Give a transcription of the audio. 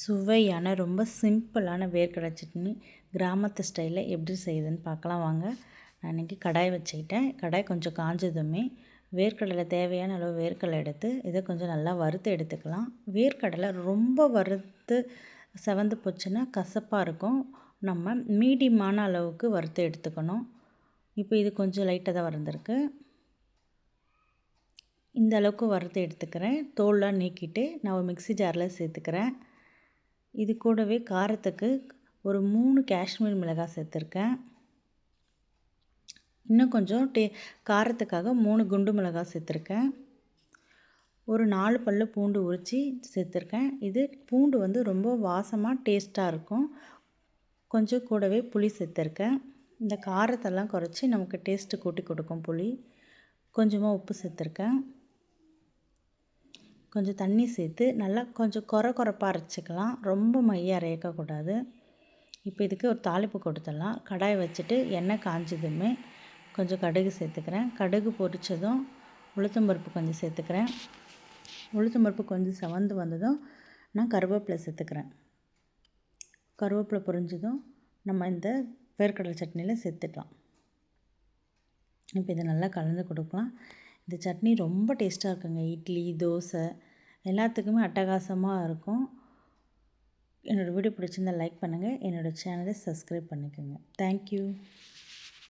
சுவையான ரொம்ப சிம்பிளான வேர்க்கடலை சட்னி கிராமத்து ஸ்டைலில் எப்படி செய்யுதுன்னு பார்க்கலாம் வாங்க. நான் இன்றைக்கி கடாய் வச்சுக்கிட்டேன். கடாய் கொஞ்சம் காஞ்சதுமே வேர்க்கடலை தேவையான அளவு வேர்க்கடலை எடுத்து இதை கொஞ்சம் நல்லா வறுத்து எடுத்துக்கலாம். வேர்க்கடலை ரொம்ப வறுத்து செவந்து போச்சுன்னா கசப்பாக இருக்கும். நம்ம மீடியமான அளவுக்கு வறுத்து எடுத்துக்கணும். இப்போ இது கொஞ்சம் லைட்டாக தான் வறந்துருக்கு. இந்த அளவுக்கு வறுத்து எடுத்துக்கிறேன். தோல்லாம் நீக்கிட்டு நான் ஒரு மிக்சி ஜாரில் சேர்த்துக்கிறேன். இது கூடவே காரத்துக்கு ஒரு மூணு காஷ்மீர் மிளகாய் சேர்த்துருக்கேன். இன்னும் கொஞ்சம் டே காரத்துக்காக மூணு குண்டு மிளகாய் சேர்த்துருக்கேன். ஒரு நாலு பல்லு பூண்டு உரித்து சேர்த்துருக்கேன். இது பூண்டு வந்து ரொம்ப வாசமாக டேஸ்ட்டாக இருக்கும். கொஞ்சம் கூடவே புளி சேர்த்துருக்கேன். இந்த காரத்தெல்லாம் குறைச்சி நமக்கு டேஸ்ட்டு கூட்டி கொடுக்கும் புளி. கொஞ்சமாக உப்பு சேர்த்துருக்கேன். கொஞ்சம் தண்ணி சேர்த்து நல்லா கொஞ்சம் குறை குறைப்பாக அரைச்சிக்கலாம். ரொம்ப மைய அரைக்கக்கூடாது இப்போ இதுக்கு ஒரு தாளிப்பு கொடுத்துடலாம். கடாய் வச்சுட்டு எண்ணெய் காஞ்சதுமே கொஞ்சம் கடுகு சேர்த்துக்கிறேன். கடுகு பொரித்ததும் உளுத்தம்பருப்பு கொஞ்சம் சேர்த்துக்கிறேன். உளுத்தம்பருப்பு கொஞ்சம் செவந்து வந்ததும் நான் கருவேப்பிலை சேர்த்துக்கிறேன். கருவேப்பிலை பொரிஞ்சதும் நம்ம இந்த வேர்க்கடலை சட்னியில் சேர்த்துக்கலாம். இப்போ இதை நல்லா கலந்து கொடுக்கலாம். இந்த சட்னி ரொம்ப டேஸ்ட்டாக இருக்குங்க. இட்லி தோசை எல்லாத்துக்குமே அட்டகாசமாக இருக்கும். என்னோடய வீடியோ பிடிச்சிருந்தால் லைக் பண்ணுங்கள் என்னோடய சேனலை சப்ஸ்கிரைப் பண்ணிக்கோங்க. தேங்க்யூ